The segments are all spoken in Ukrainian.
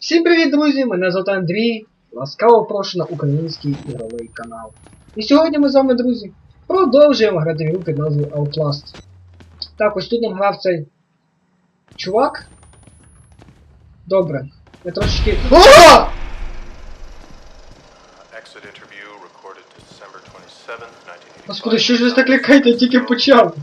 Всім привіт, друзі! Мене звати Андрій. Ласкаво прошу на український ігровий канал. І сьогодні ми з вами, друзі, продовжуємо грати в під назвою Outlast. Так, ось тут нам грав цей чувак. Добре. Я трошечки. О! Exit interview recorded December 27th, 1985. Господи, що ж ви так лякаєте, я тільки почав.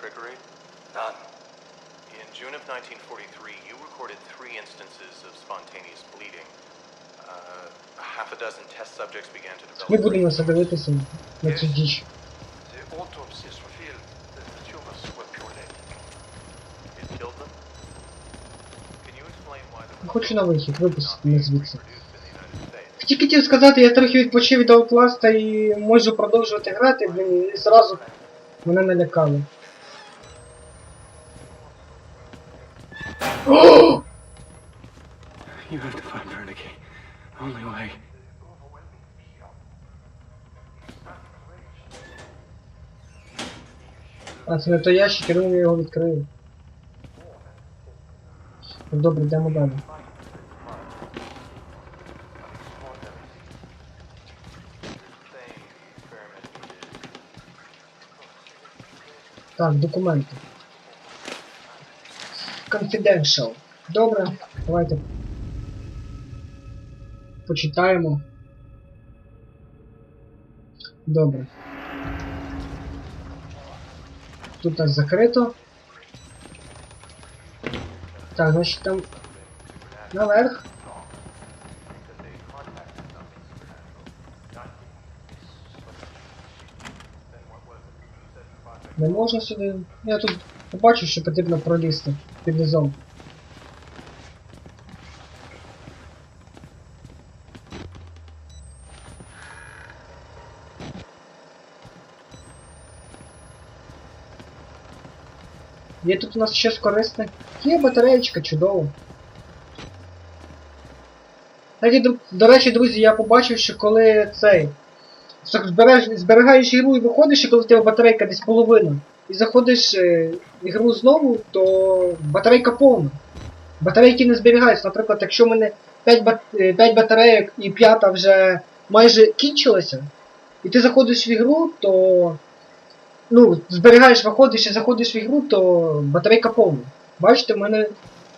Trickery? None. In June of 1943, you recorded three instances of spontaneous bleeding. Uh, half a dozen test subjects began to develop. Ми будемо все дивитися на цю діч. The autopsies revealed that the tumors were purely. It killed them? Can you explain why the Хочу на вихід, випустити мене звідси. Тільки хотів сказати, я трохи відпочив від Outlast і можу продовжувати грати, блін, і зразу мене налякали. А це не той ящик, я думаю, я його відкрию. Ну, Добре, йдемо далі. Так, документи. Confidential. Добре, давайте. Почитаємо. Добре. Тут нас закрито. Так, значить там наверх. Не можна сюди. Я тут побачив, що потрібно пролізти під низом. Є тут у нас щось корисне. Є батареєчка, чудово. Так, і, до, речі, друзі, я побачив, що коли цей. зберігаєш ігру і виходиш, і коли в тебе батарейка десь половина. І заходиш е, в ігру знову, то батарейка повна. Батарейки не зберігаються. Наприклад, якщо в мене 5, бат, 5 батарейок і п'ята вже майже кінчилася, і ти заходиш в ігру, то ну, зберігаєш, виходиш і заходиш в ігру, то батарейка повна. Бачите, в мене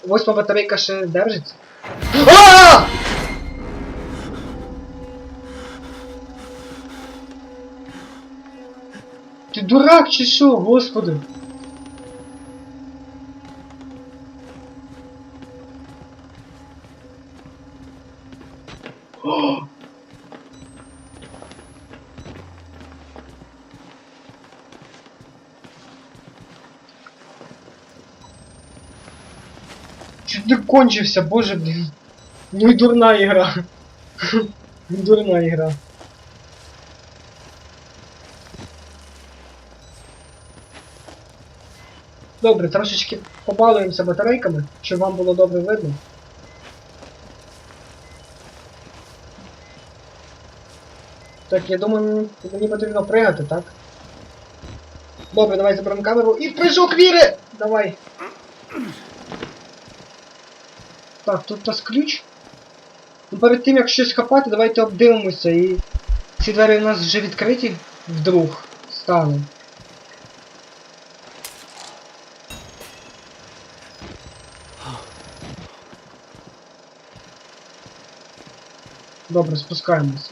восьма батарейка ще держиться. А! Ти дурак чи що, господи? Чуть не кончився, боже, блін. Ну і дурна ігра. Дурна ігра. Добре, трошечки побалуємося батарейками, щоб вам було добре видно. Так, я думаю, мені потрібно пригати, так? Добре, давай заберемо камеру і прыжок віри! Давай. Так, тут у нас ключ. Ну, перед тим як щось хапати, давайте обдивимося і ці двері у нас вже відкриті вдруг стали. Добре, спускаємося.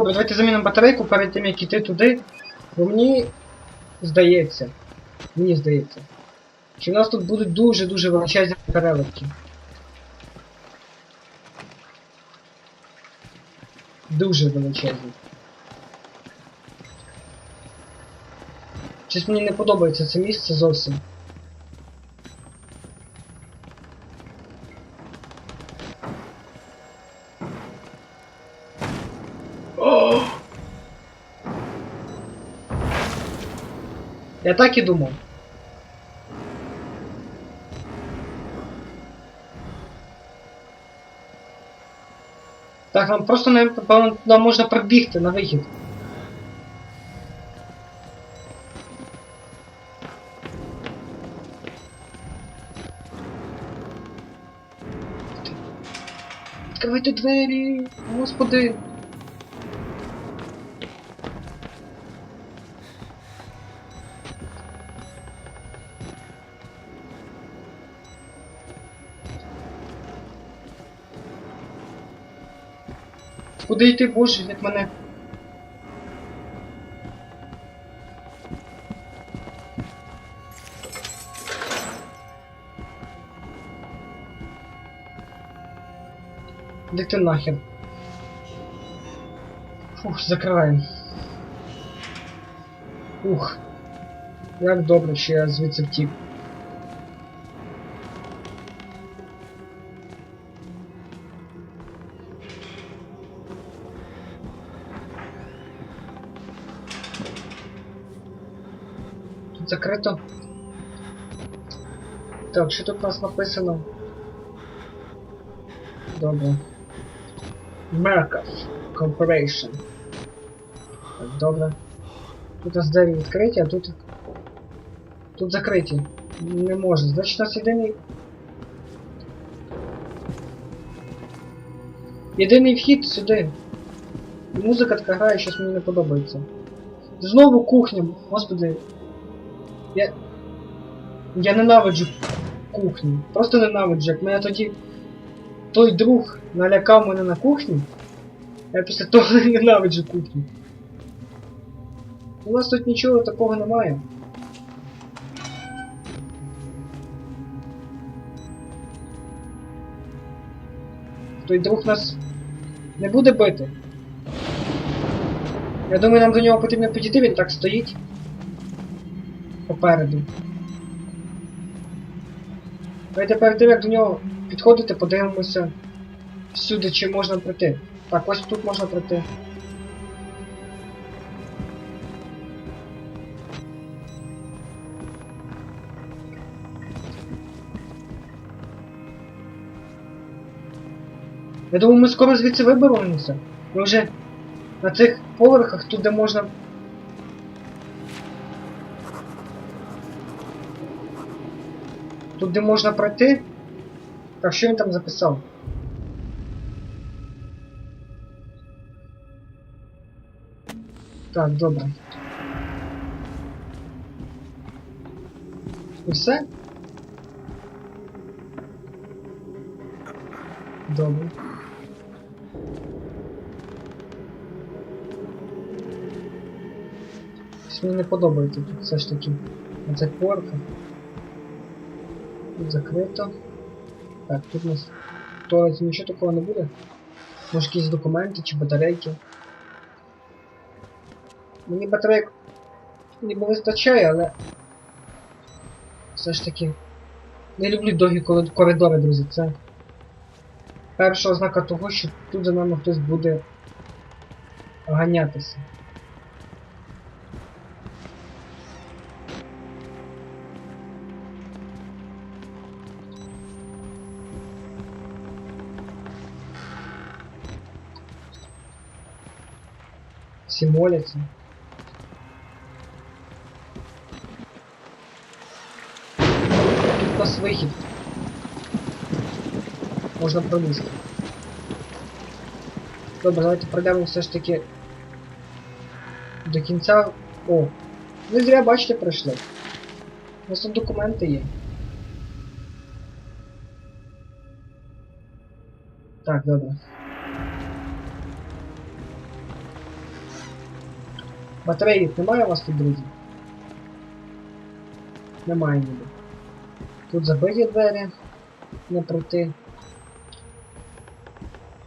Добре, давайте замінимо батарейку перед тим, як іти туди. Бо мені здається. Мені здається. Що в нас тут будуть дуже-дуже величезні переливки. Дуже величезні. Щось мені не подобається це місце зовсім. Я так і думав. Так, нам просто напевно, нам можна пробігти на вихід. Відкривайте двері, господи. Куди йти, боже, як мене. Де ти нахер? Фух, закриваємо. Ух. Як добре, що я звідси втік. Закрито. Так, що тут у нас написано? Добре. Merkov Corporation. Так, добре. Тут у нас двері відкриті, а тут. Тут закриті. Не може. Значить у нас єдиний. Єдиний вхід сюди. Музика така грає, щось мені не подобається. Знову кухня, господи. Я. Я ненавиджу кухню. Просто ненавиджу. Як мене тоді той друг налякав мене на кухні. Я після того ненавиджу кухню. У нас тут нічого такого немає. Той друг нас не буде бити. Я думаю, нам до нього потрібно підійти, він так стоїть. Попереду. Давайте перед тим, як до нього підходити, подивимося всюди, чи можна пройти. Так, ось тут можна пройти. Я думаю, ми скоро звідси виберемося. Ми вже на цих поверхах, тут де можна. Тут де можна пройти. Так, що він там записав? Так, добре. І все? Добре. Щось мені не подобається тут все ж таки. Цих поверхах. Тут закрито. Так, тут у нас в туалеті нічого такого не буде. Може якісь документи чи батарейки. Мені батарейок ніби вистачає, але все ж таки не люблю довгі коридори, друзі. Це перша ознака того, що тут за нами хтось буде ганятися. Всі моляться. У нас вихід. Можна пролізти. Добре, давайте пройдемо все ж таки до кінця. О! Не зря бачите пройшли. У нас тут документи є. Так, добре. Батареїв немає у вас тут, друзі? Немає ніби. Тут забиті двері. Не пройти.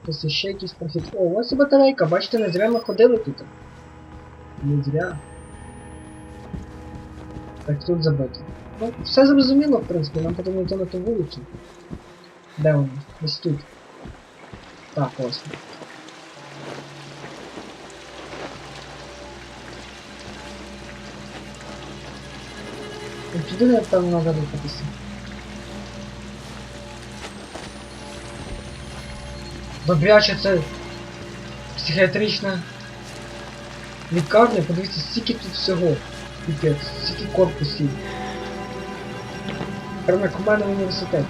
Ось ще якийсь прохід. О, ось і батарейка, бачите, не зря ми ходили тут. Не зря. Так, тут забито. Ну, все зрозуміло, в принципі, нам потрібно йти на ту вулицю. Де вона? Ось тут. Так, ось. От Туди, напевно, треба рухатися. Добряче це психіатрична лікарня, подивіться, стільки тут всього. Піпець, стільки корпусів. Прямо як у мене в університеті.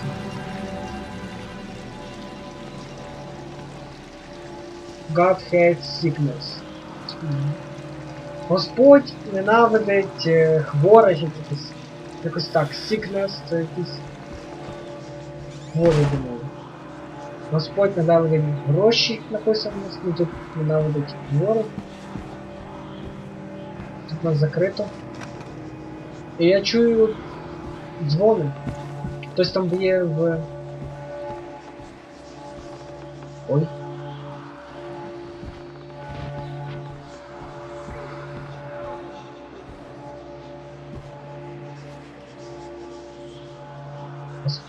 God hates sickness. Господь ненавидить е, хворих якихось. Якось так. Sickness це якісь хворі думаю. Господь ненавидить гроші, написано, ну тут ненавидить хворих. Тут у нас закрито. І я чую дзвони. Хтось там є в. Ой.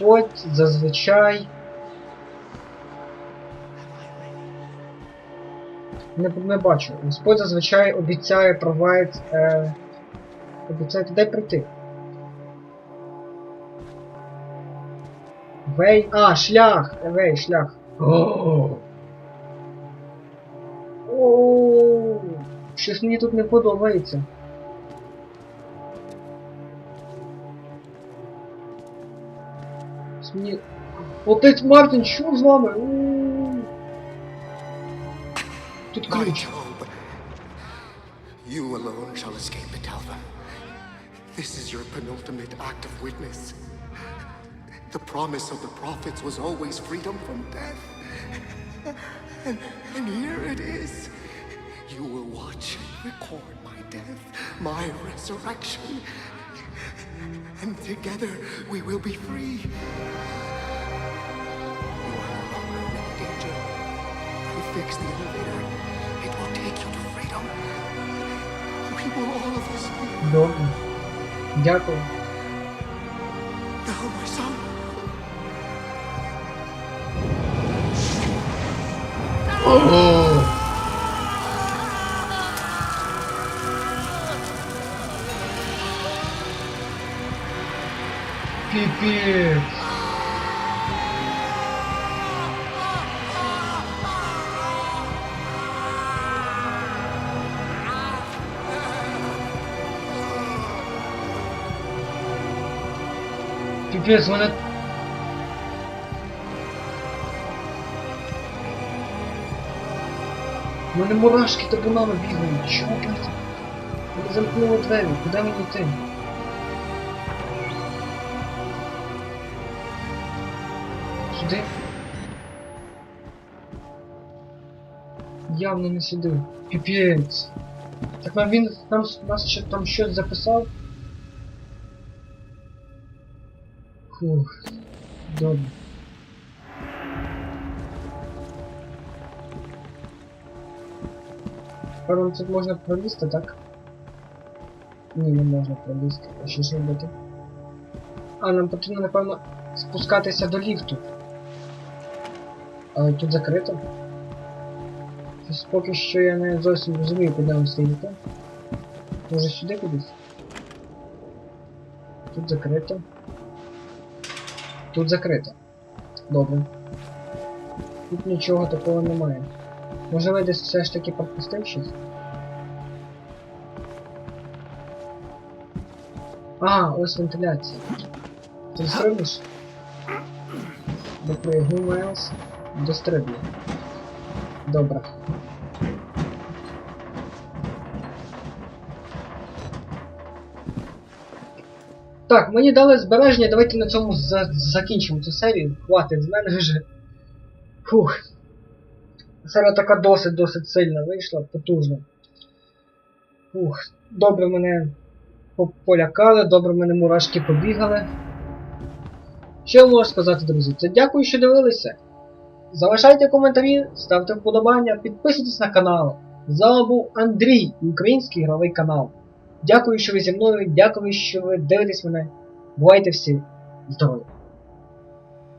Господь зазвичай. Не, не бачу. Господь зазвичай обіцяє провайд. Е, обіцяє дай прийти. Вей. А, шлях! Вей, шлях. О. О. Щось мені тут не подобається. Щось Мені... Отець Мартін, що з вами? У. Тут My ключ. Job, you alone shall escape it, Alva. This is your penultimate act of witness. The promise of the prophets was always freedom from death. And, and here it is. You will watch and record my death, my resurrection. And together we will be free. I fixed the elevator. It will take you to freedom. We will all of us be. Добре. Дякую. Now, my son. Пипец. Пипец, мене... У мене мурашки табунами бігають. Чого, блядь? Вони замкнули двері, куди мені йти? Сюди? Явно не сюди. Піпець. Так нам він нам нас ще там щось записав. Фух. Добре. Нам тут можна пролізти, так? Ні, не можна пролізти. А що ж робити? А, нам потрібно, напевно, спускатися до ліфту. Але тут закрито. Щось поки що я не зовсім розумію, куди нам стоїти. Може сюди кудись? Тут закрито. Тут закрито. Добре. Тут нічого такого немає. Можливо, я десь все ж таки пропустив щось? А, ось вентиляція. Ти стрибнеш? Допригну, Майлз. Дострибну. Добре. Так, мені дали збереження, давайте на цьому за закінчимо цю серію. Хватить з мене вже. Фух. Серія така досить-досить сильна вийшла, потужна. Фух, добре мене полякали, добре мене мурашки побігали. Що я можу сказати, друзі? Це дякую, що дивилися. Залишайте коментарі, ставте вподобання, підписуйтесь на канал. З вами був Андрій, український ігровий канал. Дякую, що ви зі мною, дякую, що ви дивитесь мене. Бувайте всі здорові!